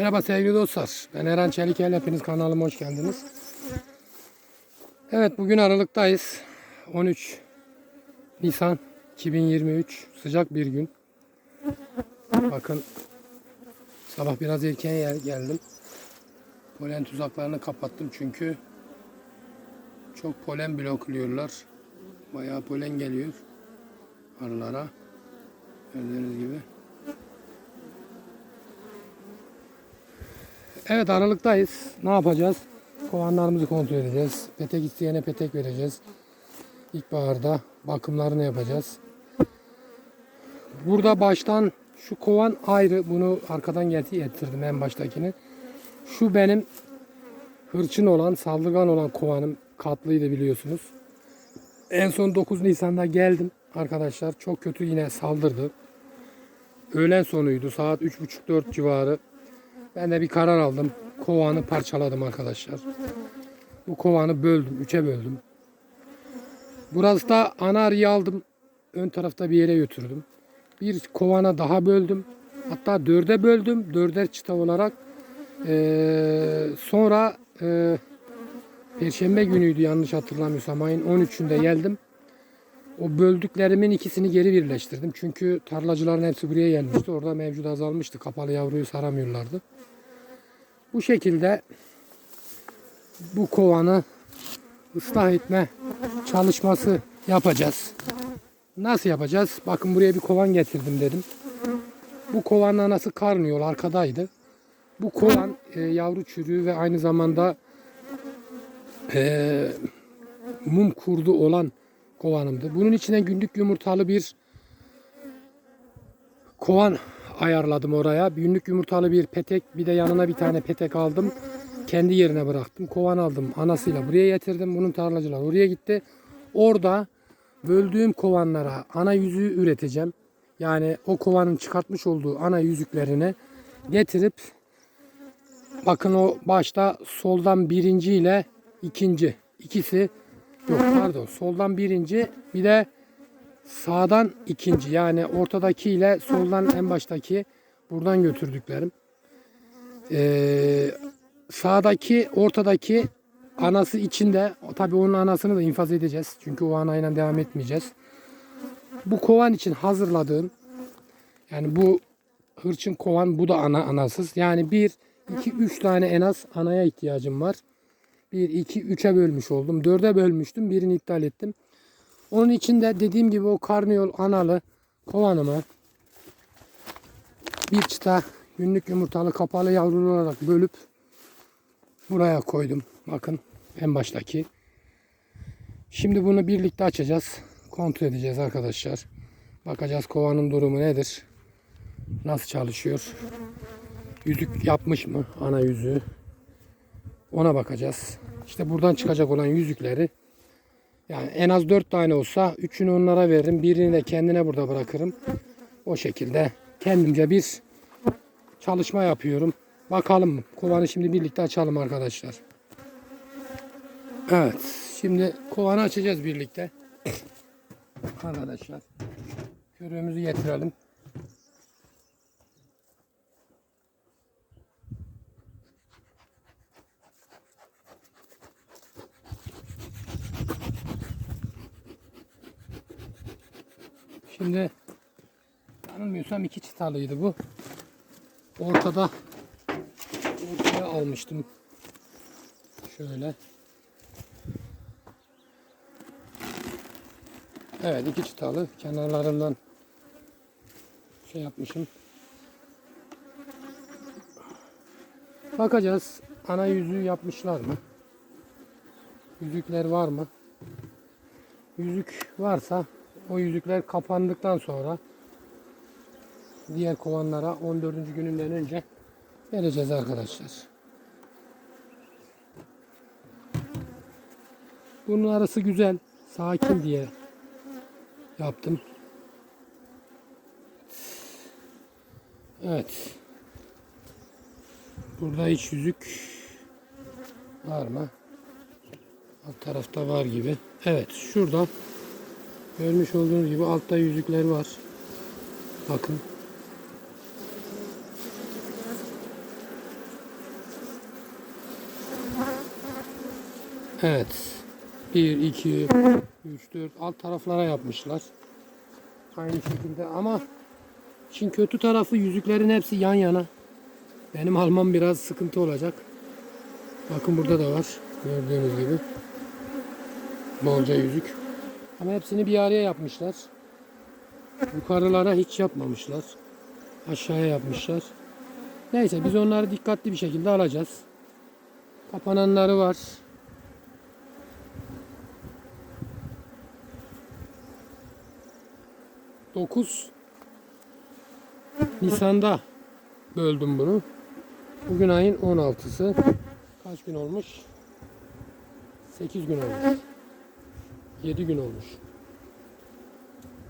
Merhaba sevgili dostlar. Ben Eren Çelikel. Hepiniz kanalıma hoş geldiniz. Evet bugün Aralık'tayız. 13 Nisan 2023. Sıcak bir gün. Bakın sabah biraz erken geldim. Polen tuzaklarını kapattım çünkü çok polen blokluyorlar. Bayağı polen geliyor arılara. Gördüğünüz gibi. Evet aralıktayız. Ne yapacağız? Kovanlarımızı kontrol edeceğiz. Petek isteyene petek vereceğiz. İlkbaharda bakımlarını yapacağız. Burada baştan şu kovan ayrı. Bunu arkadan getirdim en baştakini. Şu benim hırçın olan, saldırgan olan kovanım. Katlıydı biliyorsunuz. En son 9 Nisan'da geldim arkadaşlar. Çok kötü yine saldırdı. Öğlen sonuydu. Saat 3.30-4 civarı. Ben de bir karar aldım. Kovanı parçaladım arkadaşlar. Bu kovanı böldüm. Üçe böldüm. Burası da ana aldım. Ön tarafta bir yere götürdüm. Bir kovana daha böldüm. Hatta dörde böldüm. Dörder çıta olarak. Ee, sonra e, Perşembe günüydü yanlış hatırlamıyorsam ayın 13'ünde geldim. O böldüklerimin ikisini geri birleştirdim. Çünkü tarlacıların hepsi buraya gelmişti. Orada mevcut azalmıştı. Kapalı yavruyu saramıyorlardı. Bu şekilde bu kovanı ıslah etme çalışması yapacağız. Nasıl yapacağız? Bakın buraya bir kovan getirdim dedim. Bu kovanın anası karnıyol arkadaydı. Bu kovan e, yavru çürüğü ve aynı zamanda e, mum kurdu olan kovanımdı. Bunun içine günlük yumurtalı bir kovan ayarladım oraya. Günlük yumurtalı bir petek bir de yanına bir tane petek aldım. Kendi yerine bıraktım. Kovan aldım anasıyla buraya getirdim. Bunun tarlacılar oraya gitti. Orada böldüğüm kovanlara ana yüzüğü üreteceğim. Yani o kovanın çıkartmış olduğu ana yüzüklerini getirip bakın o başta soldan birinci ile ikinci ikisi yok pardon soldan birinci bir de sağdan ikinci yani ortadaki ile soldan en baştaki buradan götürdüklerim. Ee, sağdaki ortadaki anası içinde tabi onun anasını da infaz edeceğiz. Çünkü o anayla devam etmeyeceğiz. Bu kovan için hazırladığım yani bu hırçın kovan bu da ana anasız. Yani bir, iki, üç tane en az anaya ihtiyacım var. Bir, iki, üçe bölmüş oldum. Dörde bölmüştüm. Birini iptal ettim. Onun için de dediğim gibi o karnıyol analı kovanımı bir çıta günlük yumurtalı kapalı yavrulu olarak bölüp buraya koydum. Bakın en baştaki. Şimdi bunu birlikte açacağız. Kontrol edeceğiz arkadaşlar. Bakacağız kovanın durumu nedir? Nasıl çalışıyor? Yüzük yapmış mı ana yüzüğü? Ona bakacağız. İşte buradan çıkacak olan yüzükleri yani en az 4 tane olsa üçünü onlara veririm. Birini de kendine burada bırakırım. O şekilde kendimce bir çalışma yapıyorum. Bakalım kovanı şimdi birlikte açalım arkadaşlar. Evet. Şimdi kovanı açacağız birlikte. Arkadaşlar. Körüğümüzü getirelim. Şimdi yanılmıyorsam iki çıtalıydı bu. Ortada ortaya almıştım. Şöyle. Evet iki çıtalı. Kenarlarından şey yapmışım. Bakacağız. Ana yüzüğü yapmışlar mı? Yüzükler var mı? Yüzük varsa o yüzükler kapandıktan sonra diğer kovanlara 14. gününden önce vereceğiz arkadaşlar. Bunun arası güzel, sakin diye yaptım. Evet. Burada hiç yüzük var mı? Alt tarafta var gibi. Evet, şurada Görmüş olduğunuz gibi altta yüzükler var. Bakın. Evet. 1, 2, 3, 4 alt taraflara yapmışlar. Aynı şekilde ama için kötü tarafı yüzüklerin hepsi yan yana. Benim almam biraz sıkıntı olacak. Bakın burada da var. Gördüğünüz gibi. Bolca yüzük. Ama hepsini bir araya yapmışlar. Yukarılara hiç yapmamışlar. Aşağıya yapmışlar. Neyse biz onları dikkatli bir şekilde alacağız. Kapananları var. Dokuz Nisan'da böldüm bunu. Bugün ayın 16'sı. Kaç gün olmuş? 8 gün olmuş. 7 gün olmuş.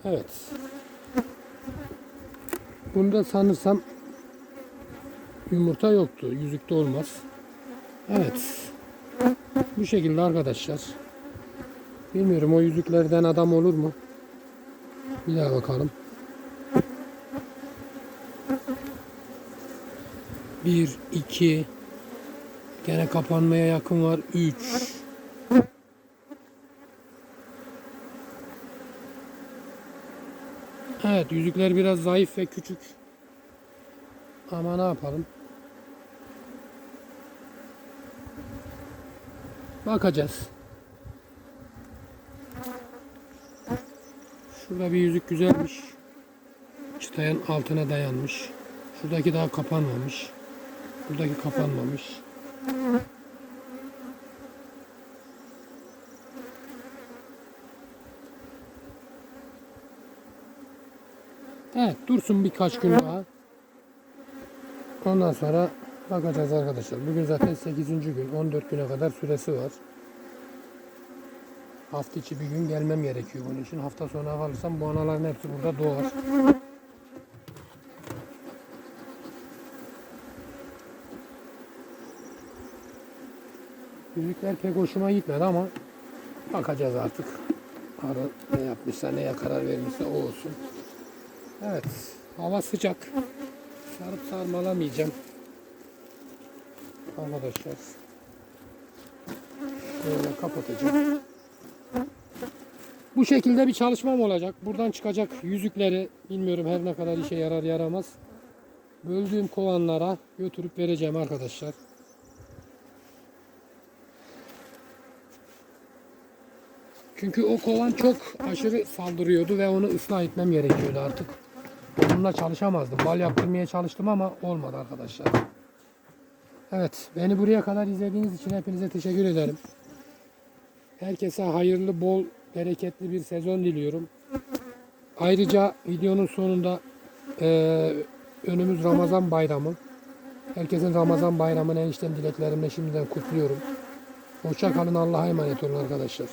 Evet. Bunda sanırsam yumurta yoktu. Yüzükte olmaz. Evet. Bu şekilde arkadaşlar. Bilmiyorum o yüzüklerden adam olur mu? Bir daha bakalım. Bir, iki. Gene kapanmaya yakın var. Üç. Evet yüzükler biraz zayıf ve küçük. Ama ne yapalım? Bakacağız. Şurada bir yüzük güzelmiş. Çıtayan altına dayanmış. Şuradaki daha kapanmamış. Buradaki kapanmamış. Evet dursun birkaç gün daha. Ondan sonra bakacağız arkadaşlar. Bugün zaten 8. gün. 14 güne kadar süresi var. Hafta içi bir gün gelmem gerekiyor bunun için. Hafta sonu kalırsam bu anaların hepsi burada doğar. Yüzükler pek hoşuma gitmedi ama bakacağız artık. Arı ne yapmışsa neye karar vermişse o olsun. Evet hava sıcak. Sarıp sarmalamayacağım. Arkadaşlar. Böyle kapatacağım. Bu şekilde bir çalışmam olacak. Buradan çıkacak yüzükleri bilmiyorum her ne kadar işe yarar yaramaz. Böldüğüm kovanlara götürüp vereceğim arkadaşlar. Çünkü o kovan çok aşırı saldırıyordu ve onu ıslah etmem gerekiyordu artık. Onunla çalışamazdım. Bal yaptırmaya çalıştım ama olmadı arkadaşlar. Evet, beni buraya kadar izlediğiniz için hepinize teşekkür ederim. Herkese hayırlı, bol, bereketli bir sezon diliyorum. Ayrıca videonun sonunda eee, önümüz Ramazan bayramı. Herkesin Ramazan bayramını en içten dileklerimle şimdiden kutluyorum. Hoşça kalın, Allah'a emanet olun arkadaşlar.